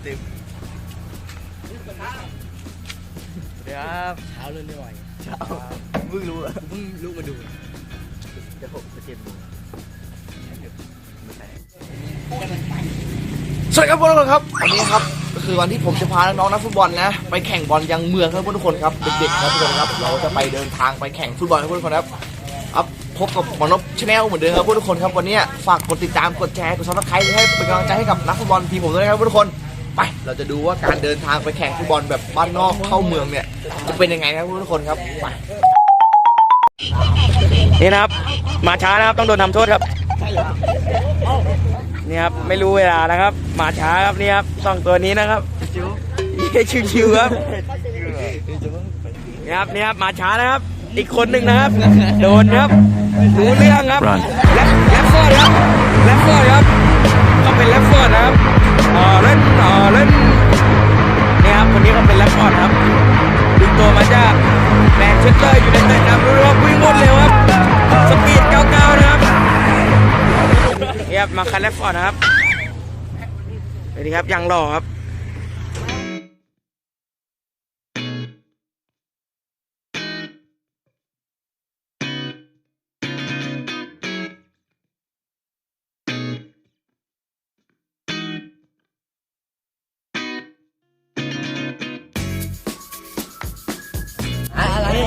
อุ้ยเต็มเดี๋ยวครับเช้าเลยไม่ไหวเช้าเพิ่งรู้เหรอเพิ่งลุกมาดูจะหกจะเจ็ดโมงไม่ใช่สวัสดีครับทุกคนครับวันนี้ครับก็คือวันที่ผมจะพาน้องๆนักฟุตบอลนะ ไปแข่งบอลยังเมืองครับทุกคนครับเด็กๆครับทุกคนครับ เราจะไปเดินทางไปแข่งฟุตบอลครับทุกคนครับครับพบกับหมอนพชาแนลเหมือนเดิมครับทุกคนครับวันนี้ฝากกดติดตามกดแชร์กดซับสไครต์ให้เป็นกำลังใจให้กับนักฟุตบอลทีมผมด้วยนะครับทุกคน ไปเราจะดูว่าการเดินทางไปแข่งฟุตบอลแบบบ้านนอกเข้าเมืองเนี่ยจะเป็นยังไงนะครับทุกคนครับไปนี่นะครับ มาช้านะครับต้องโดนทำโทษครับนี่ครับไม่รู้เวลานะครับ มาช้าครับนี่ครับสองตัวนี้นะครับชิวๆครับนี่ครับนี่ครับมาช้านะครับ อีกคนหนึ่งนะครับ โดนครับรู้เรื่องครับแลปแลปฟอร์ดครับ ครับมาคันแลปฟอร์ดนะครับสวัสดีครับยังหล่อครับ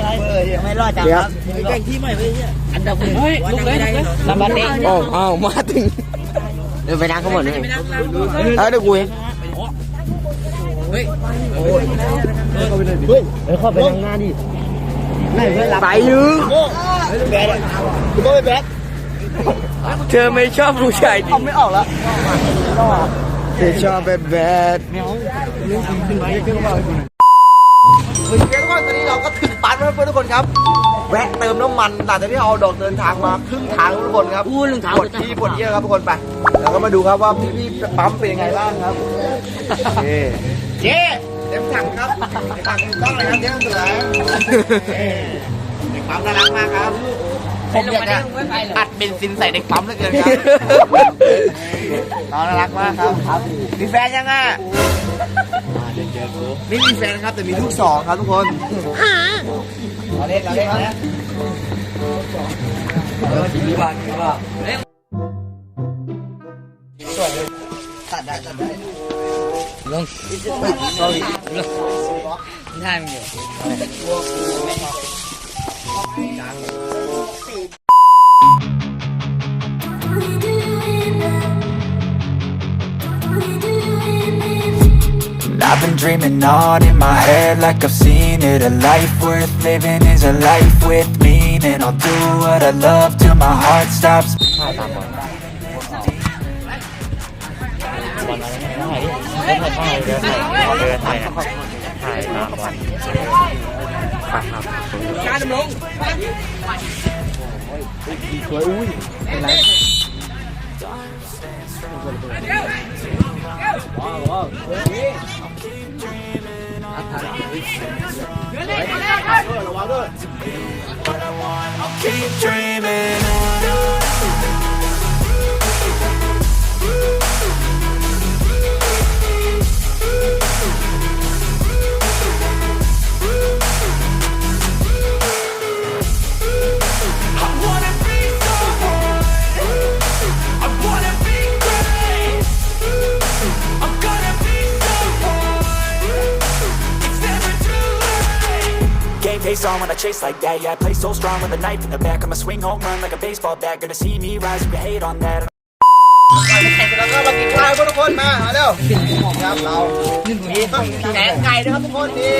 ไรอะไรไม่รอดจังครับแข่งที่ใหม่ไปเนี่ยอันดับหนึ่งเฮ้ยลุกเลยลุกเลยลำบากเองโอ้อ้าวมาถึงเดินไปนั่งข้างบนเลยเออเดี๋ยวกูเองเฮ้ยโอ้ยเฮ้ยเฮ้ยเข้าไปนั่งหน้าดิไม่เพื่อนรับไปยื้อแบดคุณต้องไปแบดเธอไม่ชอบผู้ชายดิทำไม่ออกแล้วเธอชอบแบบแบด โอเคทุกคนตอนนี้เราก็ถึงปั๊มแล้วเพื่อนทุกคนครับแวะเติมน้ำมันหลังจากที่เราดอกเดินทางมาครึ่งทางทุกคนครับอู้ลืมถามปวดที่ปวดเยอะครับทุกคนไปแล้วก็มาดูครับว่าพี่ๆปั๊มเป็นยังไงบ้างครับเจ๊เต็มถังครับเต็มถังถูกต้องเลยครับเจ๊เสือเด็กปั๊มน่ารักมากครับผมอยากจะอัดเบนซินใส่เด็กปั๊มเหลือเกินครับน้องน่ารักมากครับมีแฟนยังอะ ไม่มีแฟนครับแต่มีลูกสองครับทุกคนเราเล่นเราเล่นเราเล่นตัดได้ตัดได้ลงได้มึงอยู่ I've been dreaming on in my head like I've seen it. A life worth living is a life with meaning. I'll do what I love till my heart stops. ระ วัง face on when I chase like that Yeah, I play so strong with a knife in the back I'ma swing home run like a baseball bat Gonna see me rise, you can hate on that แข่งกันแล้วก็มากินข้าวทุกคนมามาเร็วครับเรามีต้องแกงไก่ด้วยครับทุกคนนี่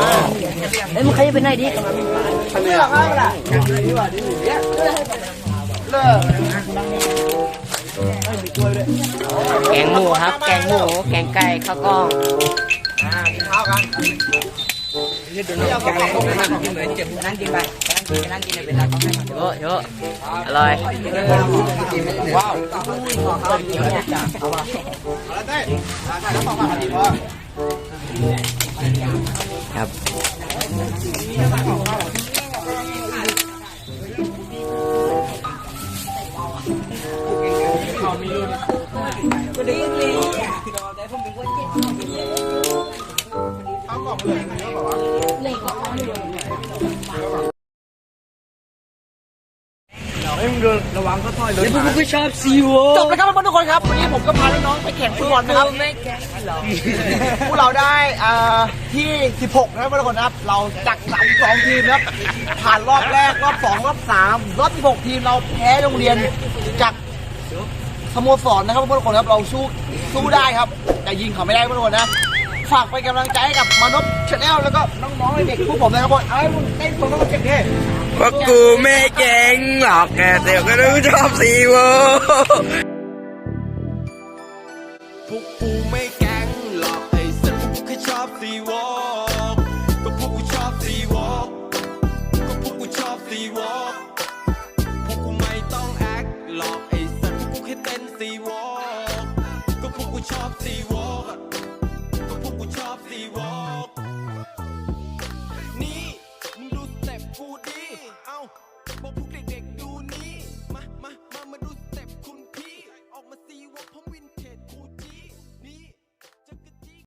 มาเฮ้ยมึงใครจะเป็นไหนดิเลือกครับล่ะเลิกแกงหมูครับ แกงหมูแกงไก่ข้าวกล้องอ่ากินข้าวกัน นั่งกินไปนั่งกินเป็นไรก็ให้เยอะเยอะอร่อยว้าวเอาละเต้ถ่ายแล้วสองบาทพอดีพอครับเเฮ้ อยรถแล้วพวกกูชอบซีโวจบแล้วครับทุกคนครับ วันนี้ผมก็พาน้องๆไปแข่งฟุตบอลนะครับไม่แก่หรอพวกเราได้อ่าที่ 16 นะครับทุกคนนะครับ เราจาก32ทีมนะครับ ผ่านรอบแรก รอบ2รอบ3รอบ16ทีมเราแพ้โรงเรียนจากสโมสรนะครับทุกคนครับ เราสู้สู้ได้ครับ แต่ยิงเขาไม่ได้ทุกคนนะ ฝากไปกำลังใจให้กับมนุษย์ชาแนลแล้วก็น้องๆเด็กๆพวกผมนะครับผมเอาให้มึงเต้นคนต้องเก่งดิว่ากูไม่เก่งหรอกแกแต่ก็รู้ชอบซีโวพวกกูไม่